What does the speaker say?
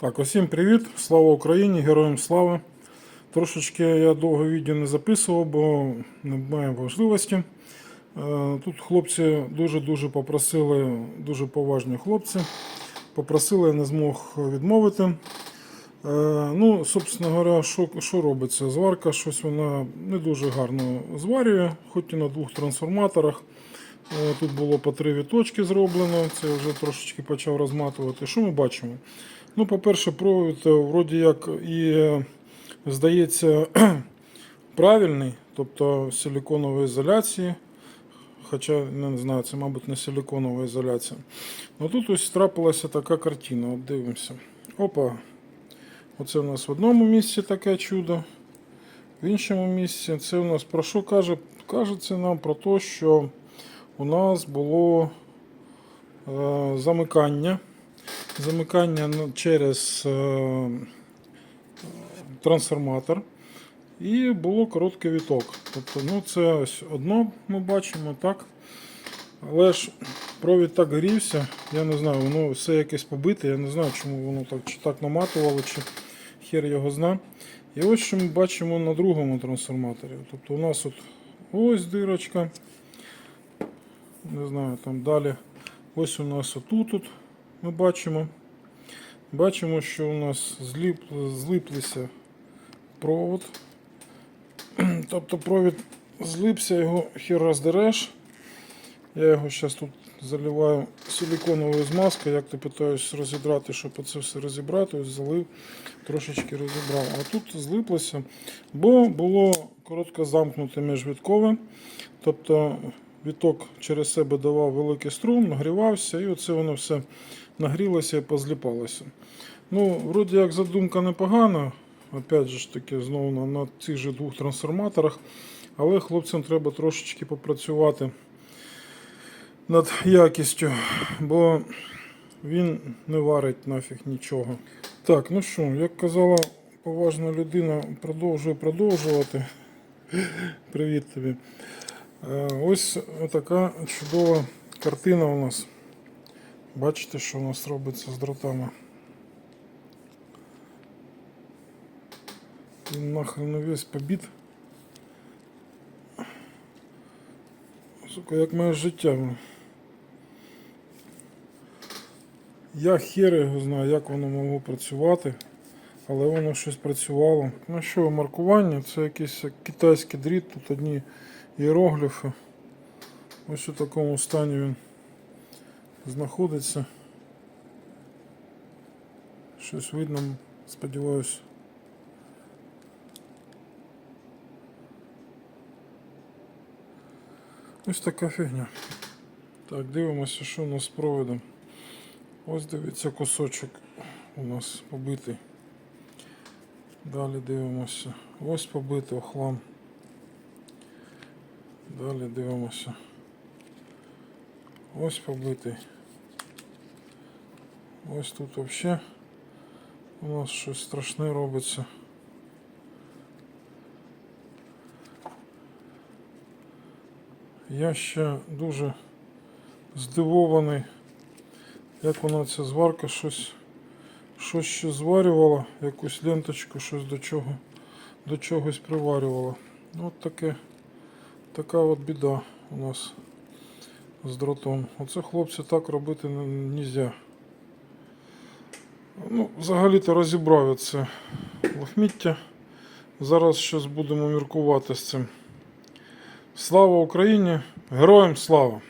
Так, усім привіт! Слава Україні! Героям слава! Трошечки я довго відео не записував, бо немає можливості. Е, Тут хлопці дуже-дуже попросили, дуже поважні хлопці. Попросили, я не змог відмовити. Е, Ну, собственно говоря, що, що робиться? Зварка щось вона не дуже гарно зварює, хоч і на двох трансформаторах. Е, Тут було по три віточки зроблено, це вже трошечки почав розматувати. Що ми бачимо? Ну, по-перше, провід вроді як і е, здається правильний, тобто силіконової ізоляції. Хоча не знаю, це, мабуть, не силіконова ізоляція. Ну тут ось трапилася така картина. От дивимося. Опа. Оце у нас в одному місці таке чудо. В іншому місці це у нас про що каже? Каже це нам про те, що у нас було е, замикання. Замикання через е, трансформатор. І було короткий віток. Тобто, ну це ось одно ми бачимо, так. Але ж провід так грівся, я не знаю, воно все якесь побите, я не знаю, чому воно так, чи так наматувало, чи хер його зна. І ось що ми бачимо на другому трансформаторі. Тобто у нас от ось дирочка. Не знаю, там далі. Ось у нас отут от ми бачимо. Бачимо, що у нас зліп, злиплися провод. Тобто провід злипся, його хер роздереш. Я його зараз тут заливаю силиконовою змазкою, як то питаюсь розібрати, щоб це все розібрати, ось залив, трошечки розібрав. А тут злиплося, бо було коротко замкнуте міжвідкове. Тобто віток через себе давав великий струм, нагрівався, і оце воно все нагрілося і позліпалося. Ну, вроді як задумка непогана. Опять же ж таки, знову на, на цих же двох трансформаторах. Але хлопцям треба трошечки попрацювати над якістю, бо він не варить нафіг нічого. Так, ну що, як казала поважна людина, продовжую продовжувати. Привіт тобі. Е, Ось така чудова картина у нас. Бачите, що у нас робиться з дротами. Він нахрен весь побіт. Сука, як моє життя. Я хер його знаю, як воно могло працювати, але воно щось працювало. Ну що, маркування, це якийсь китайський дріт, тут одні іерогліфи. Ось у такому стані він знаходиться. Щось видно, сподіваюся. Ось така фігня. Так, дивимося, що у нас з проводом. Ось дивіться кусочок у нас побитий. Далі дивимося. Ось побитий охлам. Далі дивимося. Ось побитий. Ось тут взагалі у нас щось страшне робиться. Я ще дуже здивований, як вона ця зварка щось, щось ще зварювала, якусь ленточку, щось до чого, до чогось приварювала. Ну, От таке, така от біда у нас з дротом. Оце хлопці так робити не можна. Ну, взагалі-то розібрав це лохміття. Зараз щось будемо міркувати з цим. Слава Україні! Героям слава!